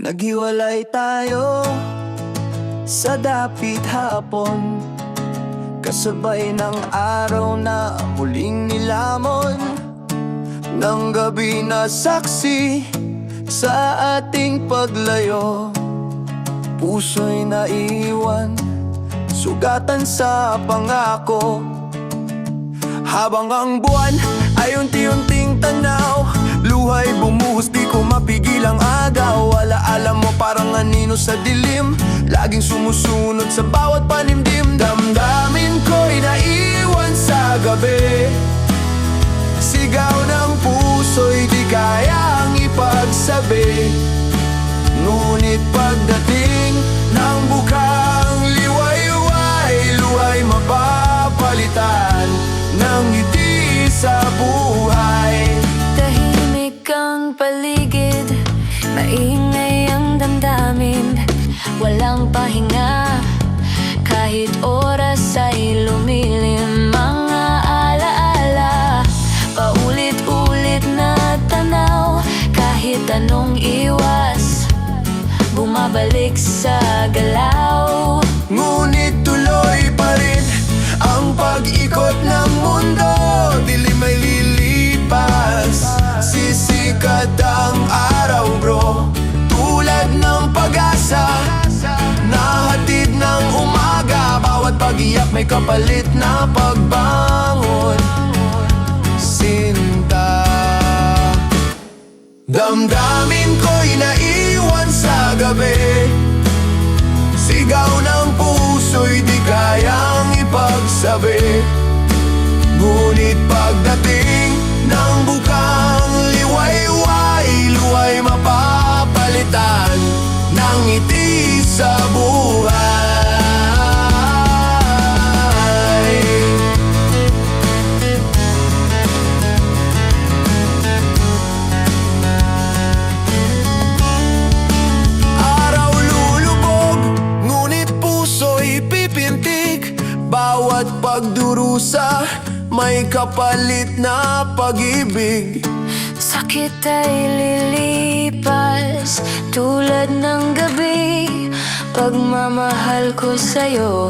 Naghiwalay tayo sa dapit hapon. Kasabay ng araw na muling nilamon. Ng gabi na saksi sa ating paglayo. Puso'y naiwan, sugatan sa pangako. Habang ang buwan ay unti-unting tanaw Luhay bumuhos di ko mapigil anino sa dilim Laging sumusunod sa bawat panimdim. Damdamin ko'y naiwan sa gabi. Sigaw ng puso'y di kayang ipagsabi. Ngunit pagdating Walang pahinga. Kahit oras ay lumilim Mga alaala. Paulit-ulit na tanaw Kahit anong iwas Bumabalik sa galaw. Ngunit tuloy pa rin ang pag-ikot ng mundo. Dilim ay lilipas Sisikat ang araw bro. Tulad ng pag-asa pag-iyak may kapalit na pagbangon Sinta. Damdamin ko'y naiwan sa gabi. Sigaw ng puso'y di kayang ipagsabi. Ngunit pagdating ng bukang liwayway Luway mapapalitan ng ngiti sa buhay pagdurusa, may kapalit na pag-ibig. Sakit ay lilipas Tulad ng gabi. Pagmamahal ko sa'yo